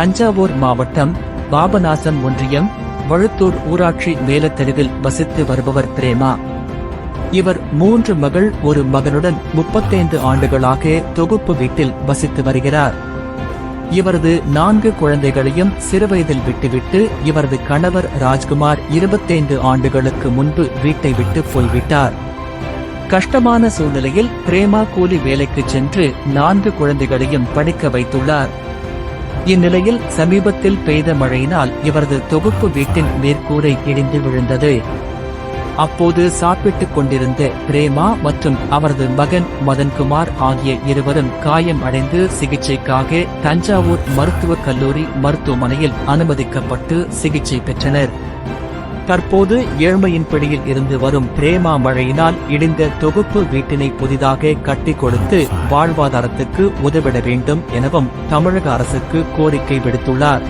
தஞ்சாவூர் மாவட்டம் பாபநாசம் ஒன்றியம் வழுத்தூர் ஊராட்சி மேலத்தெருவில் வசித்து வருபவர் பிரேமா. இவர் மூன்று மகள் ஒரு மகனுடன் முப்பத்தைந்து ஆண்டுகளாக தொகுப்பு வீட்டில் வசித்து வருகிறார். இவரது நான்கு குழந்தைகளையும் சிறுவயதில் விட்டுவிட்டு இவரது கணவர் ராஜ்குமார் இருபத்தைந்து ஆண்டுகளுக்கு முன்பு வீட்டை விட்டு போய்விட்டார். கஷ்டமான சூழ்நிலையில் பிரேமா கூலி வேலைக்கு சென்று நான்கு குழந்தைகளையும் படிக்க வைத்துள்ளார். இந்நிலையில் சமீபத்தில் பெய்த மழையினால் இவரது தொகுப்பு வீட்டின் மேற்கூரை இடிந்து விழுந்தது. அப்போது சாப்பிட்டுக் கொண்டிருந்த பிரேமா மற்றும் அவரது மகன் மதன்குமார் ஆகிய இருவரும் காயம் அடைந்து சிகிச்சைக்காக தஞ்சாவூர் மருத்துவக் கல்லூரி மருத்துவமனையில் அனுமதிக்கப்பட்டு சிகிச்சை பெற்றனர். தற்போது ஏழ்மையின் பிடியில் இருந்து வரும் பிரேமா மழையினால் இடிந்த தொகுப்பு வீட்டினை புதிதாக கட்டி கொடுத்து வாழ்வாதாரத்துக்கு உதவிட வேண்டும் எனவும் தமிழக அரசுக்கு கோரிக்கை விடுத்துள்ளார்.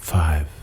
five.